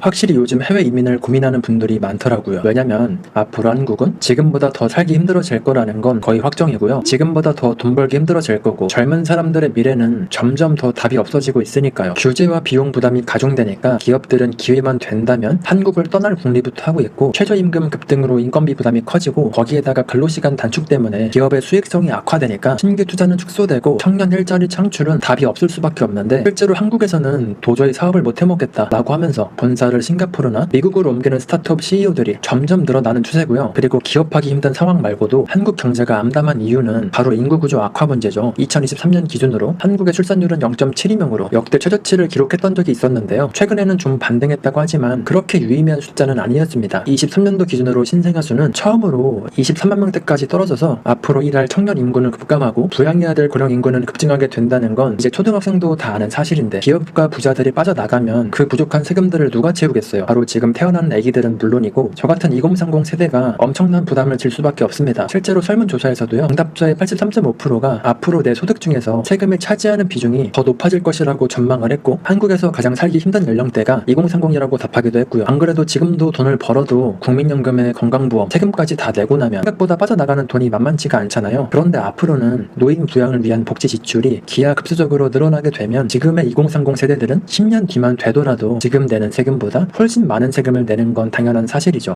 확실히 요즘 해외 이민을 고민하는 분들이 많더라고요. 왜냐면 앞으로 한국은 지금보다 더 살기 힘들어질 거라는 건 거의 확정이고요. 지금보다 더 돈 벌기 힘들어질 거고 젊은 사람들의 미래는 점점 더 답이 없어지고 있으니까요. 규제와 비용 부담이 가중되니까 기업들은 기회만 된다면 한국을 떠날 궁리부터 하고 있고 최저임금 급등으로 인건비 부담이 커지고 거기에다가 근로시간 단축 때문에 기업의 수익성이 악화되니까 신규 투자는 축소되고 청년 일자리 창출은 답이 없을 수밖에 없는데 실제로 한국에서는 도저히 사업을 못 해먹겠다라고 하면서 본사 를 싱가포르나 미국으로 옮기는 스타트업 CEO들이 점점 늘어나는 추세고요. 그리고 기업하기 힘든 상황 말고도 한국 경제가 암담한 이유는 바로 인구 구조 악화 문제죠. 2023년 기준으로 한국의 출산율은 0.72명으로 역대 최저치를 기록했던 적이 있었는데요. 최근에는 좀 반등했다고 하지만 그렇게 유의미한 숫자는 아니었습니다. 23년도 기준으로 신생아 수는 처음으로 23만 명대까지 떨어져서 앞으로 일할 청년 인구는 급감하고 부양해야 될 고령 인구는 급증하게 된다는 건 이제 초등학생도 다 아는 사실인데 기업과 부자들이 빠져나가면 그 부족한 세금들을 누가 채우겠어요? 바로 지금 태어나는 아기들은 물론이고 저 같은 2030 세대가 엄청난 부담을 질 수밖에 없습니다. 실제로 설문조사에서도요. 응답자의 83.5%가 앞으로 내 소득 중에서 세금을 차지하는 비중이 더 높아질 것이라고 전망을 했고 한국에서 가장 살기 힘든 연령대가 2030이라고 답하기도 했고요. 안 그래도 지금도 돈을 벌어도 국민연금에 건강보험, 세금까지 다 내고 나면 생각보다 빠져나가는 돈이 만만치가 않잖아요. 그런데 앞으로는 노인 부양을 위한 복지 지출이 기하급수적으로 늘어나게 되면 지금의 2030 세대들은 10년 뒤만 되더라도 지금 내는 세금 보다 훨씬 많은 세금을 내는 건 당연한 사실이죠.